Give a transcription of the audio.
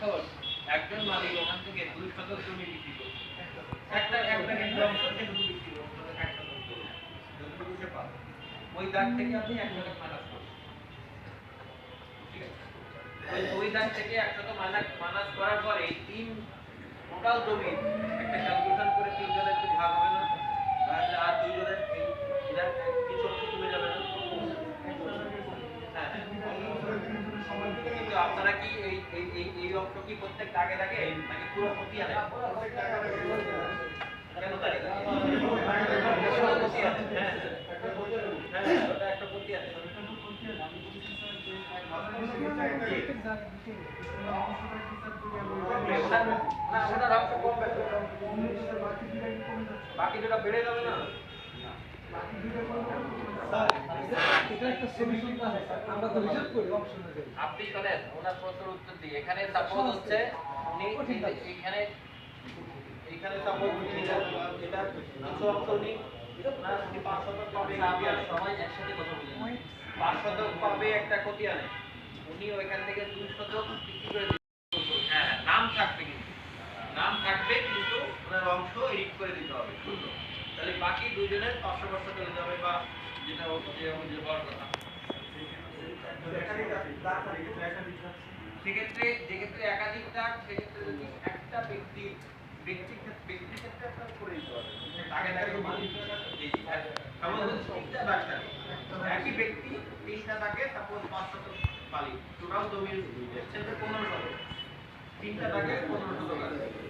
এখন একজন মালিক ওখান থেকে দুই জমি বিক্রি করছে। একটা একটা অংশ সেটুকু বিক্রি করছে ওই দাগ থেকে আপনি এক শতক মাইনাস করছেন। ওই দাগ থেকে এক করার পরে তিন টোটাল জমি একটা ক্যালকুলেশন করে তিনজনের একটু ভাগ হবে না তাহলে আর দুইজনের এই এটার কিছু অংশ কমে যাবে না হ্যাঁ হ্যাঁ কিন্তু আপনারা কি এই এই এই অংশ কি প্রত্যেক দাগে দাগে নাকি পুরো প্রতি তো। বাকি যেটা বেড়ে যাবে না? এটা একটা সলিউশন না আমরা তো হিসাব করি অপশন আপনি শোনেন ওনার প্রশ্নের উত্তর দিই এখানে সাপোজ হচ্ছে উনি এখানে এখানে সাপোজ উনি এটা এটা কিছু অংশ উনি পাঁচ শতক পাবে সবাই একসাথে কথা বলি পাঁচ শতক পাবে একটা ক্ষতি আনে। উনি ওইখান থেকে দুই শতক বিক্রি করে হ্যাঁ হ্যাঁ, নাম থাকবে কিন্তু। নাম থাকবে কিন্তু ওনার অংশ এডিট করে দিতে হবে। তাহলে বাকি দুইজনের পাঁচশো পাঁচশো চলে যাবে বা যেটা যে যে কথা। সেক্ষেত্রে, যেক্ষেত্রে একাধিক ডাক, সেক্ষেত্রে যদি একটা ব্যক্তি ব্যক্তি ব্যক্তি ক্ষেত্রে একটা করে দিতে হবে আগে তাকে একই ব্যক্তি তিনটা ডাকে সাপোজ পাঁচ শত মালিক টোটাল পনেরো শতক তিনটা ডাকে শতক